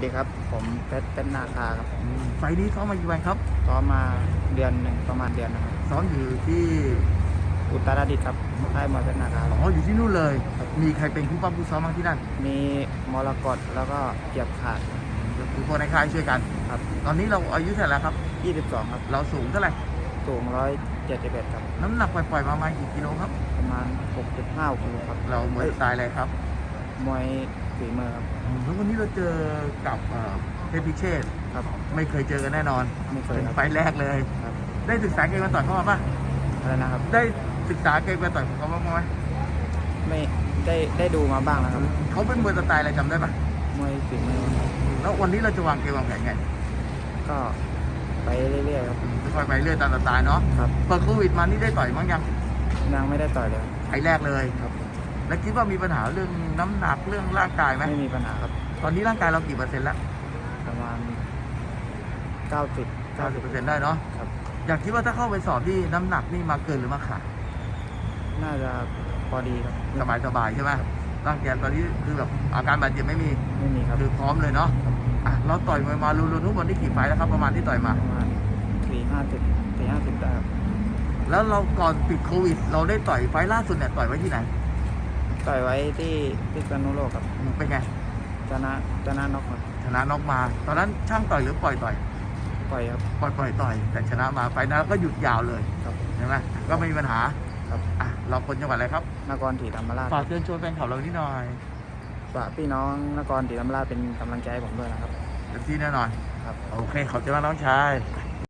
สดีครับ ผมเพชรเป็นนาคาครับอืมไฟล์นี้ซ้อมมากี่วันครับซ้อมมาเดือนหนึ่งประมาณเดือนนะครับ ซ้อมอยู่ที่อุตรดิตถ์ครับค่ายมวยเพชรนาคาอ๋ออยู่ที่นู่นเลย มีใครเป็นผู้ปั้มผู้ซ้อมบ้างที่นั่นมีมรกตแล้วก็เกียบขาดคือคนในค่ายช่วยกัน ครับ ตอนนี้เราอายุเท่าไหร่แล้วครับ 22 ครับ เราสูงเท่าไหร่ สูง 171 ครับ น้ำหนักปล่อยๆมาประมาณกี่กิโลครับ ประมาณ 6.5กิโลครับเรามวยสไตล์อะไรครับ มวยฝีมือครับอืมแล้ววันนี้เราเจอกับเอ่อเทพพิเชษฐ์ครับไม่เคยเจอกันแน่นอนไม่เคยเป็นครับไฟล์แรกเลยครับได้ศึกษาเกมมาต่อยเขามาปะอะไรนะครับได้ศึกษาเกมมาต่อยเขาบ้างไหมไม่ได้ได้ดูมาบ้างแล้วครับเขาเป็นมวยสไตล์อะไรจำได้ปะมวยฝีมือแล้ววันนี้เราจะวางเกมวางแผนไงก็ไปเรื่อยๆครับค่อยๆไปเรื่อยตามสไตล์เนาะครับเปิดโควิดมานี่ได้ต่อยมั้งยังยังไม่ได้ต่อยเลยไฟล์แรกเลยครับ แล้วคิดว่ามีปัญหาเรื่องน้ำหนักเรื่องร่างกายไหมไม่มีปัญหาครับตอนนี้ร่างกายเรากี่เปอร์เซ็นต์แล้วประมาณ90 90เปอร์เซ็นต์ได้เนาะครับ อยากคิดว่าถ้าเข้าไปสอบที่น้ำหนักนี่มาเกินหรือมาขาดน่าจะพอดีครับสบายสบายๆใช่ไหมร่างกายตอนนี้คือแบบอาการบาดเจ็บไม่มีไม่มีครับคือพร้อมเลยเนาะอะเราต่อยมวยมารวมๆทุกวันนี้กี่ไฟล์แล้วครับประมาณที่ต่อยมา ประมาณสี่ห้าสิบสี่ห้าสิบได้ครับแล้วเราก่อนติดโควิด เราได้ต่อยไฟล์ล่าสุดเนี่ยต่อยไว้ที่ไหน ต่อยไว้ที่พิษณุโลกครับอืมเป็นไงชนะชนะน็อกครับชนะน็อกมา ตอนนั้นช่างต่อยหรือปล่อยต่อยปล่อยครับปล่อยปล่อยต่อย แต่ชนะมาไฟล์นั้นก็หยุดยาวเลยครับใช่ไหมก็ไม่มีปัญหาครับอะเราคนจังหวัดอะไรครับนครศรีธรรมราชฝากเชิญชวนแฟนข่าวเรานิดหน่อยฝากพี่น้องนครศรีธรรมราชเป็นกำลังใจให้ผมด้วยนะครับเต็มที่แน่นอนครับโอเคขอบใจมากน้องชาย